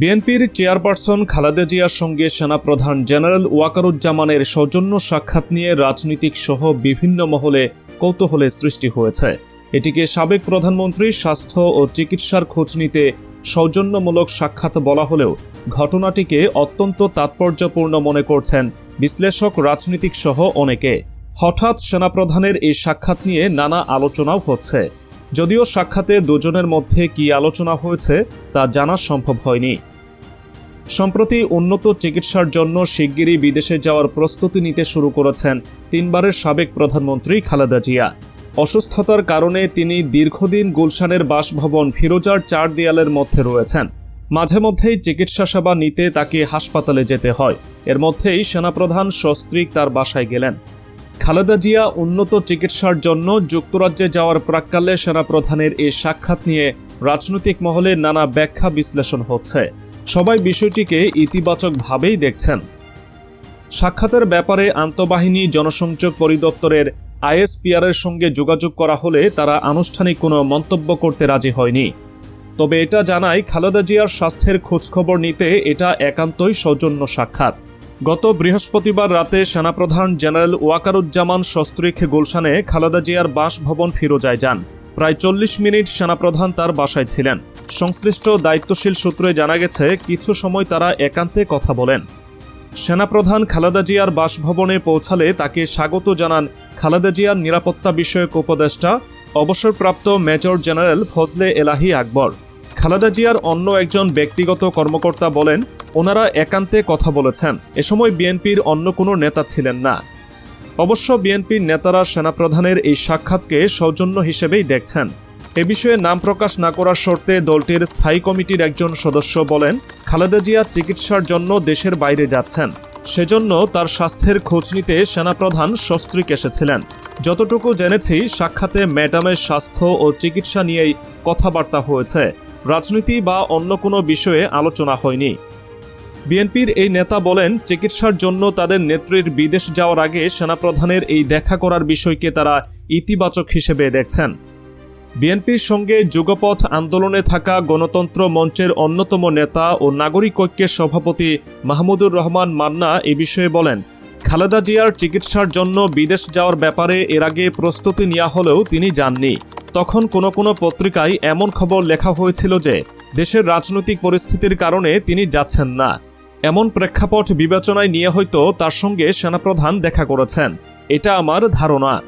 বিএনপির চেয়ারপারসন খালেদা জিয়ার সঙ্গে সেনাপ্রধান জেনারেল ওয়াকারুজ্জামানের সৌজন্য সাক্ষাৎ নিয়ে রাজনীতিক সহ বিভিন্ন মহলে কৌতূহলের সৃষ্টি হয়েছে। এটিকে সাবেক প্রধানমন্ত্রী স্বাস্থ্য ও চিকিৎসার খোঁজ নিতে সৌজন্যমূলক সাক্ষাৎ বলা হলেও ঘটনাটিকে অত্যন্ত তাৎপর্যপূর্ণ মনে করছেন বিশ্লেষক, রাজনীতিক সহ অনেকে। হঠাৎ সেনাপ্রধানের এই সাক্ষাৎ নিয়ে নানা আলোচনাও হচ্ছে। যদিও সাক্ষাতে দুজনের মধ্যে কি আলোচনা হয়েছে, তা জানা সম্ভব হয়নি। সম্প্রতি উন্নত চিকিৎসার জন্য শিগগিরই বিদেশে যাওয়ার প্রস্তুতি নিতে শুরু করেছেন তিনবারের সাবেক প্রধানমন্ত্রী খালেদা জিয়া। অসুস্থতার কারণে তিনি দীর্ঘদিন গুলশানের বাসভবন ফিরোজার চার দেয়ালের মধ্যে রয়েছেন। মাঝে মধ্যেই চিকিৎসা সেবা নিতে তাকে হাসপাতালে যেতে হয়। এর মধ্যেই সেনাপ্রধান সস্ত্রীক তার বাসায় গেলেন। খালেদা জিয়া উন্নত চিকিৎসার জন্য যুক্তরাজ্যে যাওয়ার প্রাক্কালে সেনাপ্রধানের এই সাক্ষাৎ নিয়ে রাজনৈতিক মহলে নানা ব্যাখ্যা বিশ্লেষণ হচ্ছে। সবাই বিষয়টিকে ইতিবাচকভাবেই দেখছেন। সাক্ষাতের ব্যাপারে আন্তঃবাহিনী জনসংযোগ পরিদপ্তরের আইএসপিআরের সঙ্গে যোগাযোগ করা হলে তারা আনুষ্ঠানিক কোনো মন্তব্য করতে রাজি হয়নি। তবে এটা জানায় খালেদা জিয়ার স্বাস্থ্যের খোঁজখবর নিতে এটা একান্তই সৌজন্য সাক্ষাৎ। গত বৃহস্পতিবার রাতে সেনাপ্রধান জেনারেল ওয়াকারুজ্জামান সস্ত্রীক গুলশানে খালেদা জিয়ার বাসভবন ফিরোজায় যান। প্রায় চল্লিশ মিনিট সেনাপ্রধান তার বাসায় ছিলেন। সংশ্লিষ্ট দায়িত্বশীল সূত্রে জানা গেছে, কিছু সময় তারা একান্তে কথা বলেন। সেনাপ্রধান খালেদা জিয়ার বাসভবনে পৌঁছালে তাকে স্বাগত জানান খালেদা জিয়ার নিরাপত্তা বিষয়ক উপদেষ্টা, অবসরপ্রাপ্ত মেজর জেনারেল ফজলে এলাহি আকবর। খালেদা জিয়ার অন্য একজন ব্যক্তিগত কর্মকর্তা বলেন ওনারা একান্তে কথা বলেছেন। এ সময় বিএনপির অন্য কোনো নেতা ছিলেন না। অবশ্য বিএনপির নেতারা সেনাপ্রধানের এই সাক্ষাৎকে সৌজন্য হিসেবেই দেখছেন। এ বিষয়ে নাম প্রকাশ না করার শর্তে দলটির স্থায়ী কমিটির একজন সদস্য বলেন, খালেদা জিয়া চিকিৎসার জন্য দেশের বাইরে যাচ্ছেন। সেজন্য তার স্বাস্থ্যের খোঁজ নিতে সেনাপ্রধান সস্ত্রীক এসেছিলেন। যতটুকু জেনেছি, সাক্ষাতে ম্যাডামের স্বাস্থ্য ও চিকিৎসা নিয়েই কথাবার্তা হয়েছে। রাজনীতি বা অন্য কোনো বিষয়ে আলোচনা হয়নি। বিএনপির এই নেতা বলেন, চিকিৎসার জন্য তাদের নেত্রীর বিদেশ যাওয়ার আগে সেনাপ্রধানের এই দেখা করার বিষয়কে তারা ইতিবাচক হিসেবে দেখছেন। বিএনপির সঙ্গে যুগপথ আন্দোলনে থাকা গণতন্ত্র মঞ্চের অন্যতম নেতা ও নাগরিক ঐক্যের সভাপতি মাহমুদুর রহমান মান্না এ বিষয়ে বলেন, খালেদা জিয়ার চিকিৎসার জন্য বিদেশ যাওয়ার ব্যাপারে এর আগে প্রস্তুতি নেওয়া হলেও তিনি যাননি। তখন কোনো কোনো পত্রিকায় এমন খবর লেখা হয়েছিল যে, দেশের রাজনৈতিক পরিস্থিতির কারণে তিনি যাচ্ছেন না। এমন প্রেক্ষাপট বিবেচনায় নিয়ে হয়তো তার সঙ্গে সেনাপ্রধান দেখা করেছেন। এটা আমার ধারণা।